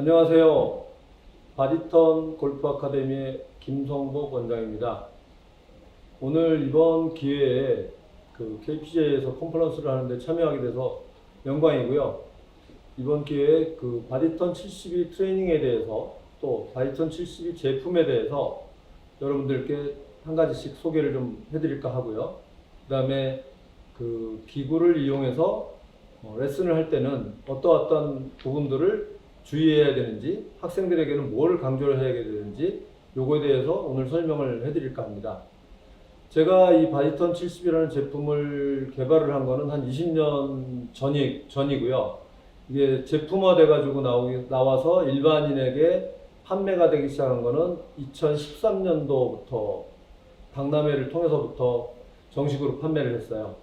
안녕하세요. 바디턴 골프 아카데미의 김성복 원장입니다. 오늘 이번 기회에 그 KPJ에서 컨퍼런스를 하는데 참여하게 돼서 영광이고요. 이번 기회에 그 바디턴 72 트레이닝에 대해서 또 바디턴 72 제품에 대해서 여러분들께 한 가지씩 소개를 좀 해드릴까 하고요. 그 다음에 그 기구를 이용해서 어, 레슨을 할 때는 어떠 어떤 부분들을 주의해야 되는지 학생들에게는 뭘 강조를 해야 되는지 요거에 대해서 오늘 설명을 해드릴까 합니다. 제가 이 바디턴 70이라는 제품을 개발을 한 거는 한 20년 전이, 전이고요. 이게 제품화 돼가지고 나오기, 나와서 일반인에게 판매가 되기 시작한 거는 2013년도부터 박람회를 통해서부터 정식으로 판매를 했어요.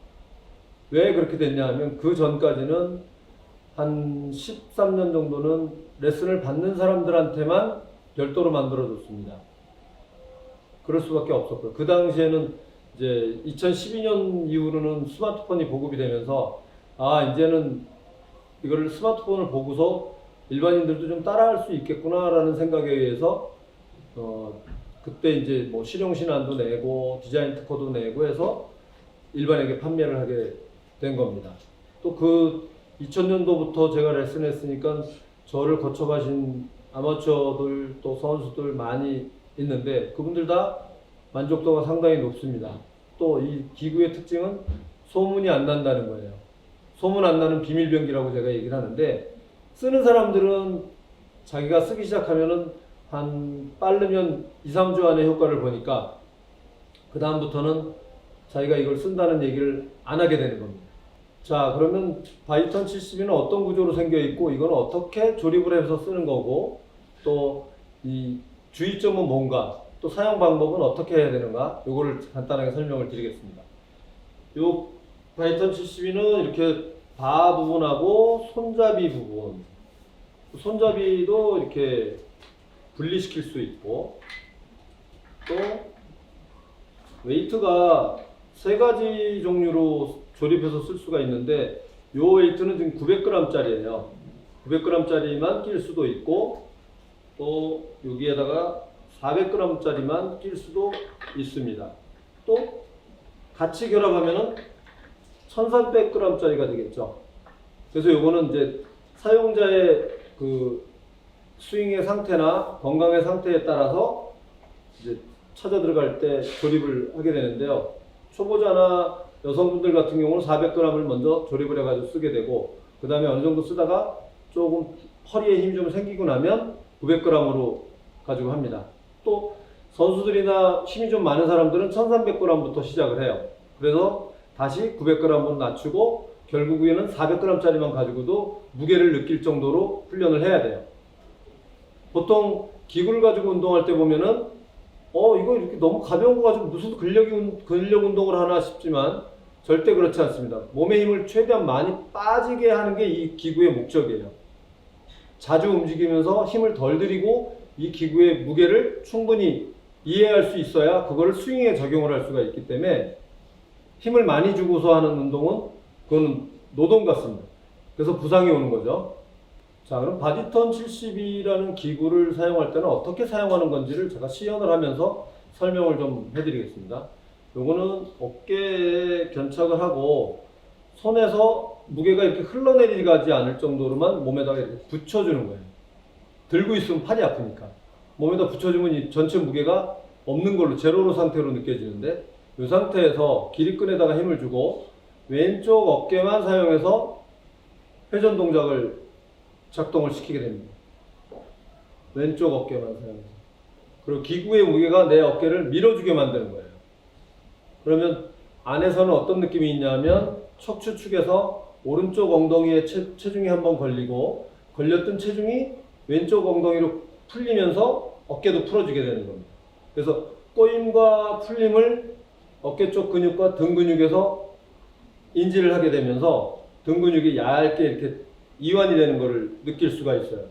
왜 그렇게 됐냐 하면 그 전까지는 한 13년 정도는 레슨을 받는 사람들한테만 별도로 만들어줬습니다. 그럴 수밖에 없었고요. 그 당시에는 이제 2012년 이후로는 스마트폰이 보급이 되면서 아 이제는 이거를 스마트폰을 보고서 일반인들도 좀 따라할 수 있겠구나라는 생각에 의해서 어 그때 이제 뭐 실용 신안도 내고 디자인 특허도 내고 해서 일반에게 판매를 하게 된 겁니다. 또그 2000년도부터 제가 레슨했으니까 저를 거쳐가신 아마추어들 또 선수들 많이 있는데 그분들 다 만족도가 상당히 높습니다. 또 이 기구의 특징은 소문이 안 난다는 거예요. 소문 안 나는 비밀병기라고 제가 얘기를 하는데 쓰는 사람들은 자기가 쓰기 시작하면은 한 빠르면 2, 3주 안에 효과를 보니까 그 다음부터는 자기가 이걸 쓴다는 얘기를 안 하게 되는 겁니다. 자, 그러면 바이턴 70은 어떤 구조로 생겨 있고 이건 어떻게 조립을 해서 쓰는 거고 또 이 주의점은 뭔가 또 사용 방법은 어떻게 해야 되는가 요거를 간단하게 설명을 드리겠습니다. 요 바이턴 72는 이렇게 바 부분하고 손잡이 부분 손잡이도 이렇게 분리시킬 수 있고 또 웨이트가 세 가지 종류로 조립해서 쓸 수가 있는데 요 웨이트는 지금 900g짜리예요. 900g짜리만 낄 수도 있고 또 여기에다가 400g짜리만 낄 수도 있습니다. 또 같이 결합하면은 1300g짜리가 되겠죠. 그래서 요거는 이제 사용자의 그 스윙의 상태나 건강의 상태에 따라서 이제 찾아 들어갈 때 조립을 하게 되는데요. 초보자나 여성분들 같은 경우는 400g을 먼저 조립을 해가지고 쓰게 되고 그 다음에 어느 정도 쓰다가 조금 허리에 힘이 좀 생기고 나면 900g으로 가지고 합니다. 또 선수들이나 힘이 좀 많은 사람들은 1300g부터 시작을 해요. 그래서 다시 900g으로 낮추고 결국에는 400g짜리만 가지고도 무게를 느낄 정도로 훈련을 해야 돼요. 보통 기구를 가지고 운동할 때 보면은 어 이거 이렇게 너무 가벼운 거 가지고 무슨 근력 운- 근력 운동을 하나 싶지만 절대 그렇지 않습니다. 몸의 힘을 최대한 많이 빠지게 하는 게 이 기구의 목적이에요. 자주 움직이면서 힘을 덜 들이고 이 기구의 무게를 충분히 이해할 수 있어야 그거를 스윙에 적용을 할 수가 있기 때문에 힘을 많이 주고서 하는 운동은 그거는 노동 같습니다. 그래서 부상이 오는 거죠. 자, 그럼 바디턴 72라는 기구를 사용할 때는 어떻게 사용하는 건지를 제가 시연을 하면서 설명을 좀 해드리겠습니다. 요거는 어깨에 견착을 하고 손에서 무게가 이렇게 흘러내리지 않을 정도로만 몸에다가 이렇게 붙여주는 거예요. 들고 있으면 팔이 아프니까. 몸에다 붙여주면 이 전체 무게가 없는 걸로 제로로 상태로 느껴지는데 이 상태에서 기립근에다가 힘을 주고 왼쪽 어깨만 사용해서 회전 동작을 작동을 시키게 됩니다. 왼쪽 어깨만 사용해서. 그리고 기구의 무게가 내 어깨를 밀어주게 만드는 거예요. 그러면 안에서는 어떤 느낌이 있냐면 척추 축에서 오른쪽 엉덩이에 체, 체중이 한번 걸리고 걸렸던 체중이 왼쪽 엉덩이로 풀리면서 어깨도 풀어주게 되는 겁니다. 그래서 꼬임과 풀림을 어깨 쪽 근육과 등 근육에서 인지를 하게 되면서 등 근육이 얇게 이렇게 이완이 되는 것을 느낄 수가 있어요.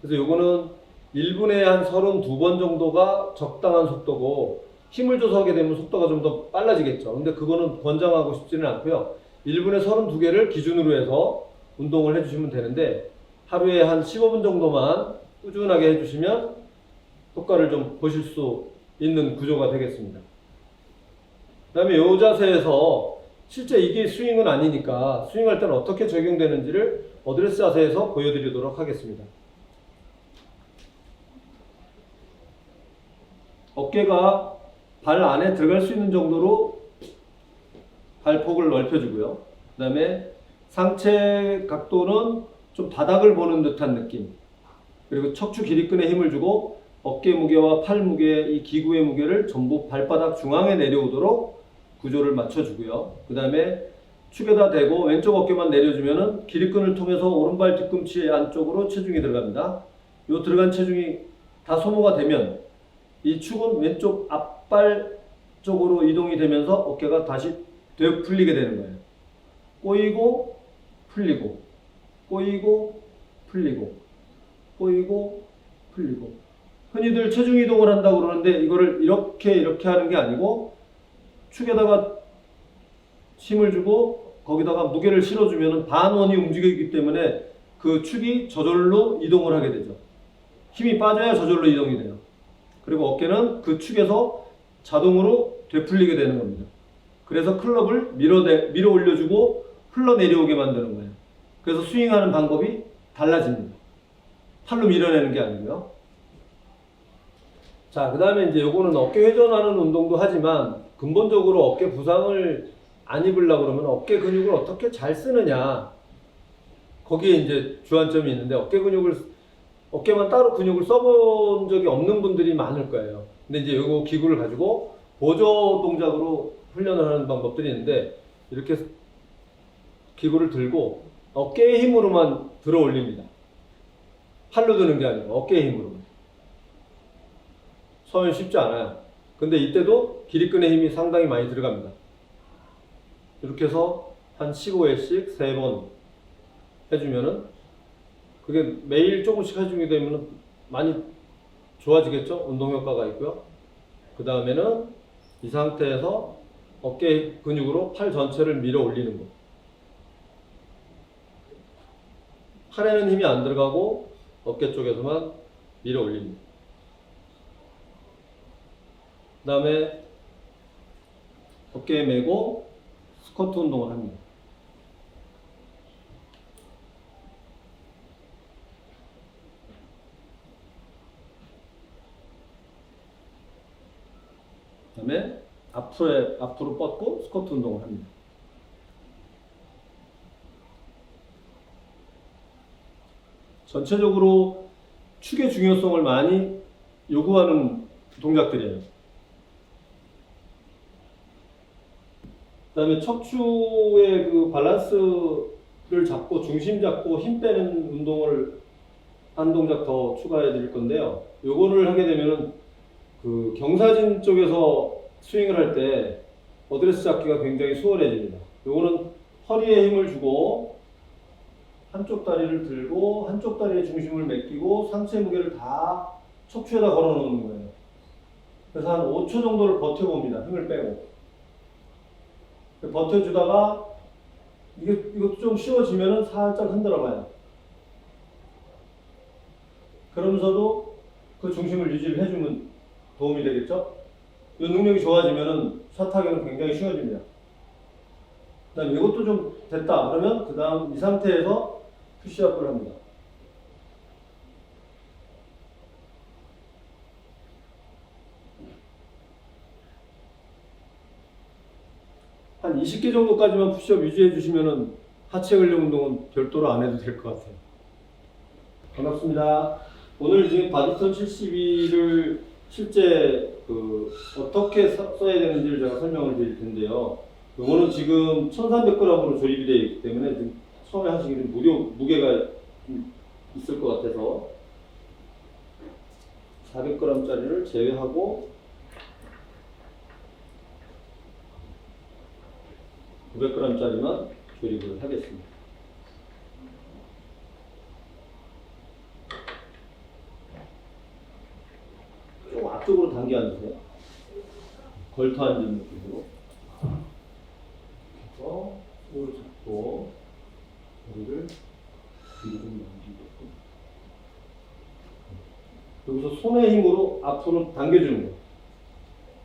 그래서 요거는 1분에 한 32번 정도가 적당한 속도고 힘을 줘서 하게 되면 속도가 좀 더 빨라지겠죠. 근데 그거는 권장하고 싶지는 않고요. 1분에 32개를 기준으로 해서 운동을 해주시면 되는데 하루에 한 15분 정도만 꾸준하게 해주시면 효과를 좀 보실 수 있는 구조가 되겠습니다. 그 다음에 이 자세에서 실제 이게 스윙은 아니니까 스윙할 때는 어떻게 적용되는지를 어드레스 자세에서 보여드리도록 하겠습니다. 어깨가 발 안에 들어갈 수 있는 정도로 발폭을 넓혀주고요. 그 다음에 상체 각도는 좀 바닥을 보는 듯한 느낌. 그리고 척추 기립근에 힘을 주고 어깨 무게와 팔 무게, 이 기구의 무게를 전부 발바닥 중앙에 내려오도록 구조를 맞춰주고요. 그 다음에 축에다 대고 왼쪽 어깨만 내려주면은 기립근을 통해서 오른발 뒤꿈치 안쪽으로 체중이 들어갑니다. 요 들어간 체중이 다 소모가 되면 이 축은 왼쪽 앞 발 쪽으로 이동이 되면서 어깨가 다시 되어 풀리게 되는 거예요. 꼬이고 풀리고 꼬이고 풀리고 꼬이고 풀리고 흔히들 체중 이동을 한다고 그러는데 이거를 이렇게 이렇게 하는 게 아니고 축에다가 힘을 주고 거기다가 무게를 실어주면 반원이 움직이기 때문에 그 축이 저절로 이동을 하게 되죠. 힘이 빠져야 저절로 이동이 돼요. 그리고 어깨는 그 축에서 자동으로 되풀리게 되는 겁니다. 그래서 클럽을 밀어 밀어 올려주고 흘러 내려오게 만드는 거예요. 그래서 스윙하는 방법이 달라집니다. 팔로 밀어내는 게 아니고요. 자, 그 다음에 이제 요거는 어깨 회전하는 운동도 하지만 근본적으로 어깨 부상을 안 입으려고 그러면 어깨 근육을 어떻게 잘 쓰느냐. 거기에 이제 주안점이 있는데 어깨 근육을 어깨만 따로 근육을 써본 적이 없는 분들이 많을 거예요. 근데 이제 요거 기구를 가지고 보조 동작으로 훈련을 하는 방법들이 있는데 이렇게 기구를 들고 어깨의 힘으로만 들어 올립니다. 팔로 드는 게 아니고 어깨의 힘으로만. 처음엔 쉽지 않아요. 근데 이때도 기립근의 힘이 상당히 많이 들어갑니다. 이렇게 해서 한 15회씩 3번 해주면은 그게 매일 조금씩 해주게 되면 많이 좋아지겠죠? 운동 효과가 있고요. 그 다음에는 이 상태에서 어깨 근육으로 팔 전체를 밀어 올리는 거. 팔에는 힘이 안 들어가고 어깨 쪽에서만 밀어 올립니다. 그 다음에 어깨에 메고 스쿼트 운동을 합니다. 그 다음에 앞으로, 앞으로 뻗고 스쿼트 운동을 합니다. 전체적으로 축의 중요성을 많이 요구하는 동작들이에요. 그다음에 척추의 그 밸런스를 잡고 중심 잡고 힘 빼는 운동을 한 동작 더 추가해 드릴 건데요. 요거를 하게 되면은 그 경사진 쪽에서 스윙을 할 때 어드레스 잡기가 굉장히 수월해집니다. 요거는 허리에 힘을 주고 한쪽 다리를 들고 한쪽 다리에 중심을 맡기고 상체 무게를 다 척추에다 걸어 놓는 거예요. 그래서 한 5초 정도를 버텨봅니다. 힘을 빼고. 버텨주다가 이게 이것도 좀 쉬워지면은 살짝 흔들어 봐요. 그러면서도 그 중심을 유지를 해주면 도움이 되겠죠? 이 능력이 좋아지면은 샷하기는 굉장히 쉬워집니다. 그 다음에 이것도 좀 됐다. 그러면 그 다음 이 상태에서 푸시업을 합니다. 한 20개 정도까지만 푸시업 유지해 주시면은 하체 근력 운동은 별도로 안 해도 될 것 같아요. 반갑습니다. 오늘 지금 바디스톤 72를 실제 그 어떻게 써- 써야 되는지를 제가 설명을 드릴 텐데요. 이거는 지금 1,300g으로 조립이 되어 있기 때문에 지금 처음에 하시기는 무료 무게가 좀 있을 것 같아서 400g짜리를 제외하고 900g짜리만 조립을 하겠습니다. 좀 앞쪽으로 당겨 앉으세요. 걸터 앉은 느낌으로. 그래서 손을 잡고 머리를 뒤로 좀 넘기고 여기서 손의 힘으로 앞으로 당겨주는 거.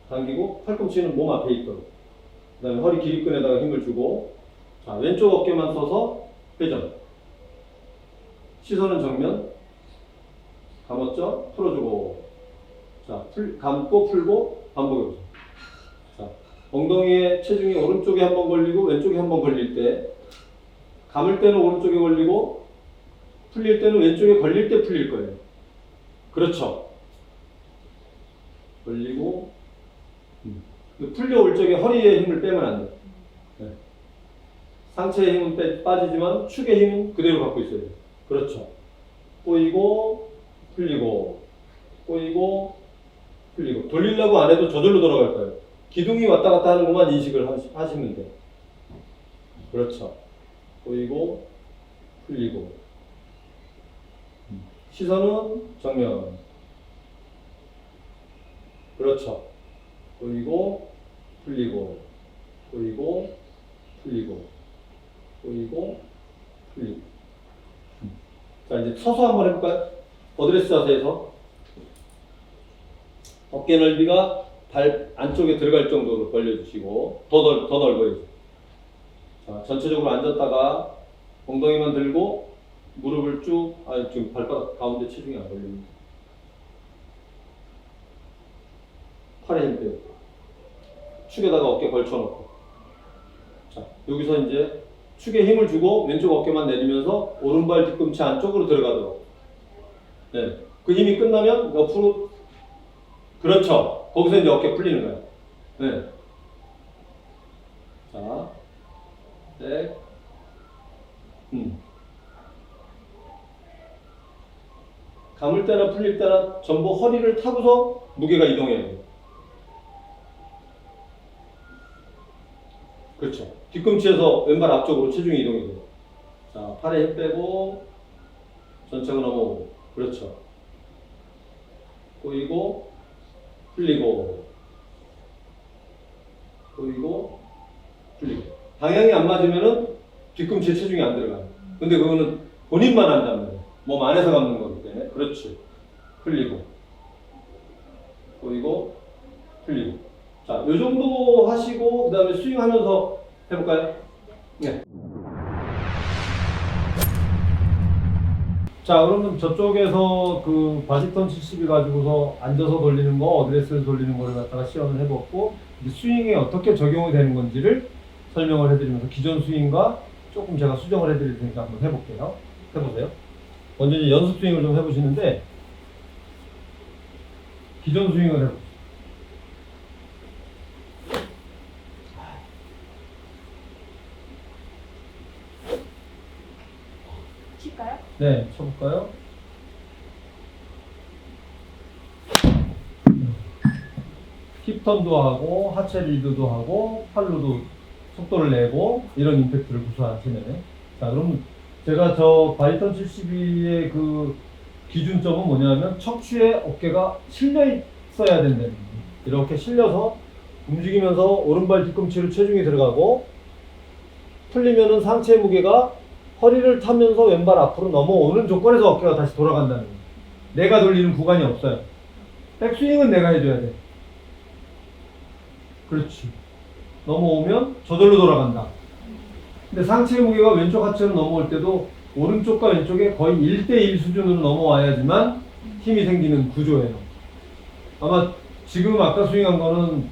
당기고 팔꿈치는 몸 앞에 있도록. 그 다음에 허리 기립근에다가 힘을 주고 자 왼쪽 어깨만 써서 회전. 시선은 정면. 감았죠? 풀어주고. 자, 풀, 감고 풀고 반복해보세요. 자, 엉덩이에 체중이 오른쪽에 한 번 걸리고 왼쪽에 한 번 걸릴 때 감을 때는 오른쪽에 걸리고 풀릴 때는 왼쪽에 걸릴 때 풀릴 거예요. 그렇죠. 걸리고 음. 풀려올 적에 허리에 힘을 빼면 안 돼. 네. 상체의 힘은 빼, 빠지지만 축의 힘은 그대로 갖고 있어야 돼. 그렇죠. 꼬이고 풀리고 꼬이고 풀리고 돌리려고 안 해도 저절로 돌아갈 거예요. 기둥이 왔다 갔다 하는 것만 인식을 하시, 하시면 돼. 그렇죠. 꼬이고 풀리고 시선은 정면. 그렇죠. 꼬이고 풀리고 꼬이고 풀리고 꼬이고 풀리고 자 이제 서서 한번 해볼까요? 어드레스 자세에서 어깨 넓이가 발 안쪽에 들어갈 정도로 벌려주시고 더, 넓, 더 넓어야죠. 자 전체적으로 앉았다가 엉덩이만 들고 무릎을 쭉, 아 지금 발바닥 가운데 체중이 안 걸립니다. 팔에 힘 빼요. 축에다가 어깨 걸쳐놓고. 자, 여기서 이제 축에 힘을 주고 왼쪽 어깨만 내리면서 오른발 뒤꿈치 안쪽으로 들어가도록. 네. 그 힘이 끝나면 옆으로. 그렇죠. 거기서 이제 어깨 풀리는 거예요. 네. 자, 네. 음. 감을 때나 풀릴 때나 전부 허리를 타고서 무게가 이동해야 돼요. 그렇죠. 뒤꿈치에서 왼발 앞쪽으로 체중이 이동이 돼요. 자, 팔에 힘 빼고 전체가 넘어오고. 그렇죠. 꼬이고 풀리고 꼬이고 풀리고. 방향이 안 맞으면은 뒤꿈치에 체중이 안 들어가요. 근데 그거는 본인만 한다면 몸 안에서 감는 거기 때문에 그렇지. 풀리고 꼬이고 풀리고. 자, 요 정도 하시고 그 다음에 스윙하면서 해볼까요? 네. 자, 그러면 저쪽에서 그 바시턴 70이 가지고서 앉아서 돌리는 거, 어드레스를 돌리는 거를 갖다가 시연을 해봤고, 이제 스윙에 어떻게 적용이 되는 건지를 설명을 해드리면서 기존 스윙과 조금 제가 수정을 해드릴 테니까 한번 해볼게요. 해보세요. 먼저 이제 연습 스윙을 좀 해보시는데, 기존 스윙을 해보세요. 칠까요? 네, 쳐볼까요? 힙턴도 하고 하체 리드도 하고 팔로도 속도를 내고 이런 임팩트를 구사하시네. 자, 그럼 제가 저 바이턴 72의 그 기준점은 뭐냐면 척추에 어깨가 실려 있어야 된다는 거예요. 이렇게 실려서 움직이면서 오른발 뒤꿈치로 체중이 들어가고 풀리면은 상체 무게가 허리를 타면서 왼발 앞으로 넘어오는 조건에서 어깨가 다시 돌아간다는 거예요. 내가 돌리는 구간이 없어요. 백스윙은 내가 해줘야 돼. 그렇지. 넘어오면 저절로 돌아간다. 근데 상체 무게가 왼쪽 하체로 넘어올 때도 오른쪽과 왼쪽에 거의 1대1 수준으로 넘어와야지만 힘이 생기는 구조예요. 아마 지금 아까 스윙한 거는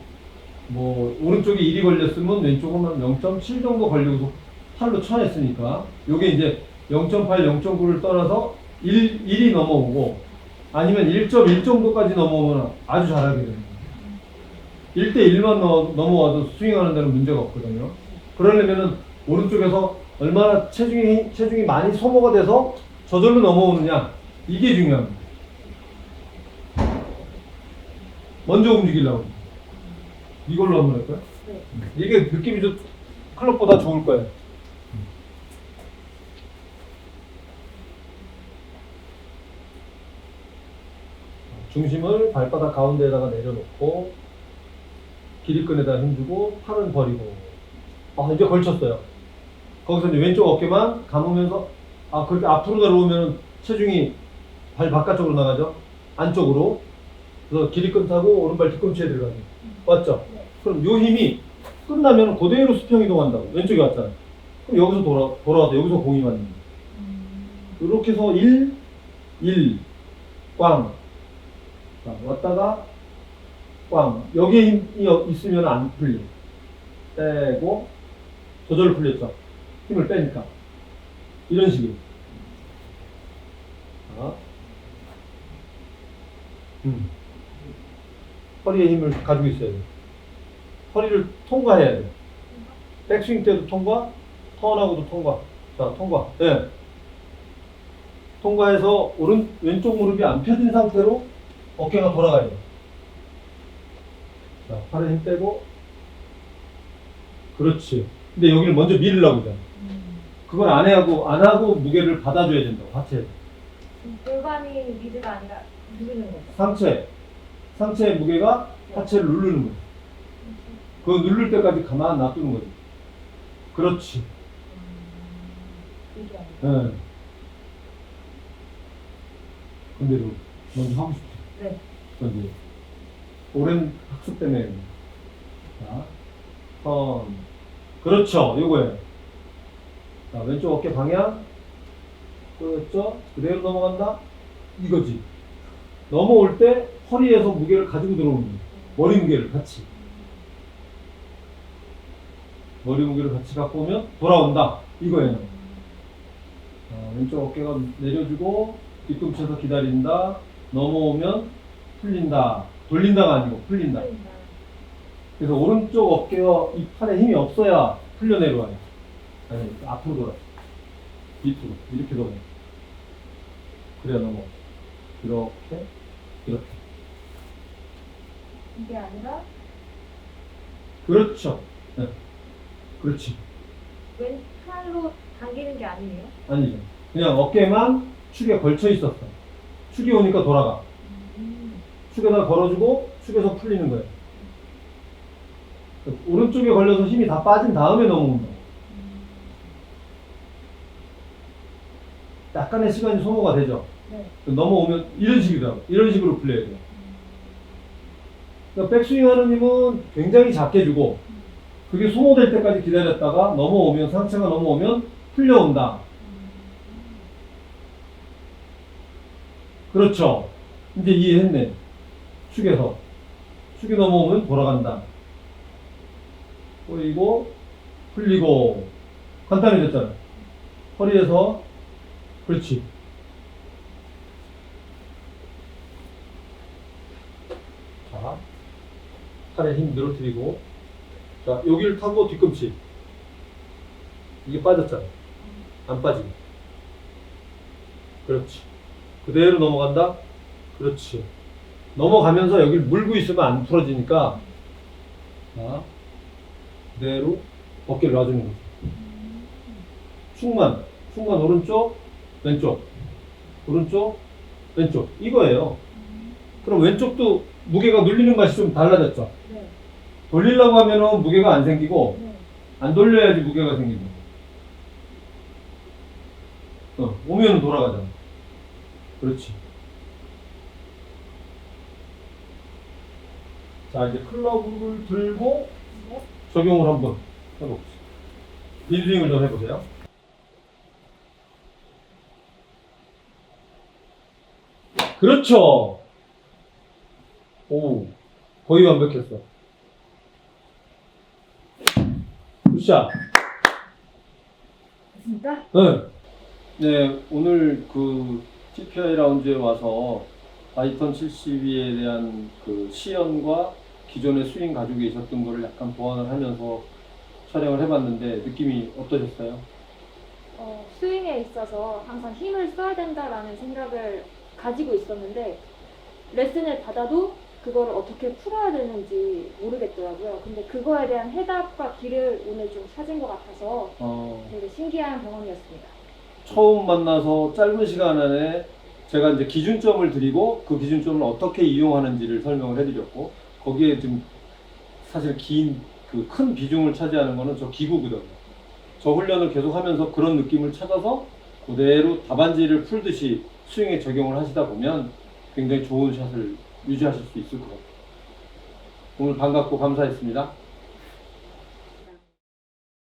뭐 오른쪽에 1이 걸렸으면 왼쪽은 한0.7 정도 걸리고 서 팔로 쳐냈으니까 요게 이제 0.8, 0.9를 떠나서 1, 1이 넘어오고 아니면 1.1 정도까지 넘어오면 아주 잘하게 됩니다. 1대 1만 넘어와도 스윙하는 데는 문제가 없거든요. 그러려면은 오른쪽에서 얼마나 체중이, 체중이 많이 소모가 돼서 저절로 넘어오느냐 이게 중요합니다. 먼저 움직이려고 이걸로 한번 할까요? 네. 이게 느낌이 좀 클럽보다 좋을 거예요. 중심을 발바닥 가운데에다가 내려놓고 기립근에다 힘주고 팔은 버리고 아 이제 걸쳤어요. 거기서 이제 왼쪽 어깨만 감으면서 아 그렇게 앞으로 내려오면 체중이 발 바깥쪽으로 나가죠. 안쪽으로. 그래서 기립근 타고 오른발 뒤꿈치에 들어가요. 맞죠? 네. 그럼 요 힘이 끝나면 그대로 수평 이동한다고. 왼쪽에 왔잖아. 그럼 여기서 돌아, 돌아와서 여기서 공이 맞는 거야. 이렇게 해서 1, 1, 꽝. 자, 왔다가 꽝. 여기에 힘이 어- 있으면 안 풀려. 빼고 저절로 풀렸죠. 힘을 빼니까. 이런 식으로. 자. 음. 허리에 힘을 가지고 있어야 돼. 허리를 통과해야 돼. 백스윙 때도 통과, 턴하고도 통과. 자, 통과. 예. 통과해서 오른 왼쪽 무릎이 안 펴진 상태로 어깨가 돌아가야 돼. 자, 팔에 힘 빼고. 그렇지. 근데 여기를 먼저 밀으려고 그래. 그걸 안 해하고 안 하고 무게를 받아줘야 된다고 하체. 골반이 미드가 아니라 누르는 거죠. 상체. 상체의 무게가 하체를 누르는 거야. 그거 누를 때까지 가만 놔두는 거지. 그렇지. 이게 아니라. 예. 근데도 먼저 하고 싶지. 네. 저기 오랜 학습 때문에 자, 턴 그렇죠 요거예요. 자 왼쪽 어깨 방향. 그렇죠? 그대로 넘어간다? 이거지. 넘어올 때 허리에서 무게를 가지고 들어오는 거예요 머리 무게를 같이. 머리 무게를 같이 갖고 오면 돌아온다. 이거예요. 자, 왼쪽 어깨가 내려주고 뒤꿈치에서 기다린다 넘어오면 풀린다. 돌린다가 아니고 풀린다. 그래서 오른쪽 어깨와 이 팔에 힘이 없어야 풀려 내려와요. 아니, 앞으로 돌아. 밑으로. 이렇게 돌아요. 그래야 넘어. 이렇게, 이렇게. 이게 아니라 그렇죠. 네. 그렇지. 왼팔로 당기는 게 아니에요. 아니죠. 그냥 어깨만 축에 걸쳐 있었어. 축이 오니까 돌아가. 축에다 걸어주고 축에서 풀리는 거예요. 오른쪽에 걸려서 힘이 다 빠진 다음에 넘어온다. 약간의 시간이 소모가 되죠. 네. 넘어오면 이런 식이더라고. 이런 식으로 풀려야 돼요. 그러니까 백스윙 하는 힘은 굉장히 작게 주고 그게 소모될 때까지 기다렸다가 넘어오면 상체가 넘어오면 풀려온다. 그렇죠. 이제 이해했네. 축에서. 축이 넘어오면 돌아간다. 꼬이고, 풀리고. 간단해졌잖아. 허리에서, 그렇지. 자, 팔에 힘 늘어뜨리고. 자, 여기를 타고 뒤꿈치. 이게 빠졌잖아. 안 빠지게. 그렇지. 그대로 넘어간다. 그렇지. 넘어가면서 여기를 물고 있으면 안 풀어지니까 자, 그대로 어깨를 놔주는 거지. 축만, 축만 오른쪽, 왼쪽, 오른쪽, 왼쪽 이거예요. 그럼 왼쪽도 무게가 눌리는 맛이 좀 달라졌죠. 네. 돌리려고 하면은 무게가 안 생기고 네. 안 돌려야지 무게가 생기고. 어, 오면은 돌아가잖아. 그렇지. 자, 이제 클럽을 들고 네. 적용을 한번 해봅시다. 빈스윙을 좀 해보세요. 그렇죠. 오, 거의 완벽했어. 굿샷. 됐습니까? 네. 네, 오늘 그 TPI 라운지에 와서 바이턴 72에 대한 그 시연과 기존의 스윙 가지고 계셨던 거를 약간 보완을 하면서 촬영을 해봤는데 느낌이 어떠셨어요? 어, 스윙에 있어서 항상 힘을 써야 된다라는 생각을 가지고 있었는데 레슨을 받아도 그거를 어떻게 풀어야 되는지 모르겠더라고요. 근데 그거에 대한 해답과 길을 오늘 좀 찾은 것 같아서 어, 되게 신기한 경험이었습니다. 처음 만나서 짧은 시간 안에 제가 이제 기준점을 드리고 그 기준점을 어떻게 이용하는지를 설명을 해드렸고 거기에 좀 사실 긴 그 큰 비중을 차지하는 거는 저 기구거든요. 저 훈련을 계속 하면서 그런 느낌을 찾아서 그대로 답안지를 풀듯이 스윙에 적용을 하시다 보면 굉장히 좋은 샷을 유지하실 수 있을 것 같아요. 오늘 반갑고 감사했습니다.